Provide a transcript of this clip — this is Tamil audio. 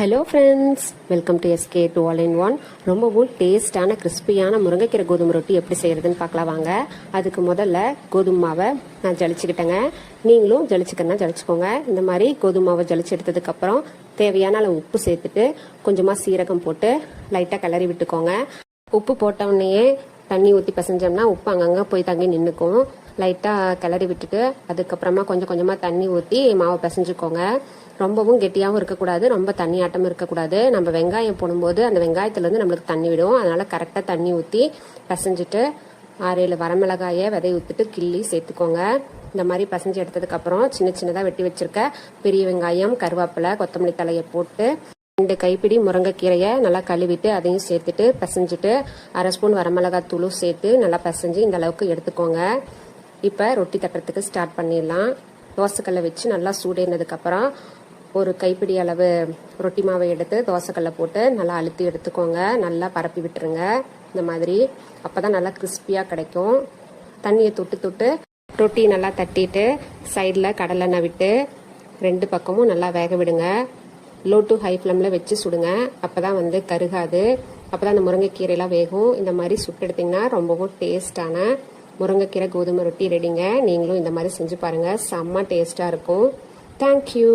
Hello friends welcome to SK two all in one ரொம்பவும் டேஸ்டான கிறிஸ்பியான முருங்கைக்கீரை கோதுமை ரொட்டி எப்படி செய்யறதுன்னு பார்க்கலாம் வாங்க. அதுக்கு முதல்ல கோதுமை மாவை நான் ஜலிச்சுக்கிட்டேங்க. நீங்களும் ஜலிச்சுக்கன்னா ஜலிச்சுக்கோங்க. இந்த மாதிரி கோதுமை மாவை ஜலிச்சு எடுத்ததுக்கப்புறம் தேவையான அளவு உப்பு சேர்த்துட்டு கொஞ்சமாக சீரகம் போட்டு லைட்டாக கிளறி விட்டுக்கோங்க. உப்பு போட்டவுடனேயே தண்ணி ஊற்றி பிசைஞ்சோம்னா உப்பு அங்கங்கே போய் தங்கி நின்றுக்கும் லைட்டாக கிளறி விட்டுட்டு அதுக்கப்புறமா கொஞ்சம் கொஞ்சமாக தண்ணி ஊற்றி மாவை பிசைஞ்சுக்கோங்க. ரொம்பவும் கெட்டியாகவும் இருக்கக்கூடாது ரொம்ப தண்ணி ஆட்டமும் இருக்கக்கூடாது. நம்ம வெங்காயம் போடும்போது அந்த வெங்காயத்துலேருந்து நம்மளுக்கு தண்ணி விடும். அதனால் கரெக்டாக தண்ணி ஊற்றி பிசைஞ்சிட்டு ஆறு ஏழு வரமிளகாயை விதை ஊற்றிட்டு கிள்ளி சேர்த்துக்கோங்க. இந்த மாதிரி பசஞ்சு எடுத்ததுக்கப்புறம் சின்ன சின்னதாக வெட்டி வச்சிருக்க பெரிய வெங்காயம் கருவேப்பிலை கொத்தமல்லி தலையை போட்டு ரெண்டு கைப்பிடி முருங்கைக்கீரையை நல்லா கழுவிட்டு அதையும் சேர்த்துட்டு பிசைஞ்சிட்டு அரை ஸ்பூன் வரமிளகாய் தூளும் சேர்த்து நல்லா பிசைஞ்சு இந்த அளவுக்கு எடுத்துக்கோங்க. இப்போ ரொட்டி தட்டுறதுக்கு ஸ்டார்ட் பண்ணிடலாம். தோசைக்கல்லை வச்சு நல்லா சூடேனதுக்கப்புறம் ஒரு கைப்பிடி அளவு ரொட்டி மாவை எடுத்து தோசைக்கல்ல போட்டு நல்லா அழுத்தி எடுத்துக்கோங்க. நல்லா பரப்பி விட்டுருங்க. இந்த மாதிரி. அப்போ தான் நல்லா கிறிஸ்பியாக கிடைக்கும். தண்ணியை தொட்டு தொட்டு ரொட்டி நல்லா தட்டிட்டு சைடில் கடலெண்ணெய் விட்டு ரெண்டு பக்கமும் நல்லா வேக விடுங்க. லோ டு ஹை ஃப்ளேமில் வச்சு சுடுங்க. அப்போ தான் வந்து கருகாது. அப்போ தான் அந்த முருங்கைக்கீரையெல்லாம் வேகும். இந்த மாதிரி சுட்டு எடுத்திங்கன்னா ரொம்பவும் டேஸ்டான முருங்கைக்கீரை கோதுமை ரொட்டி ரெடிங்க நீங்களும் இந்த மாதிரி செஞ்சு பாருங்கள் செம்ம டேஸ்ட்டாக இருக்கும். தேங்க்யூ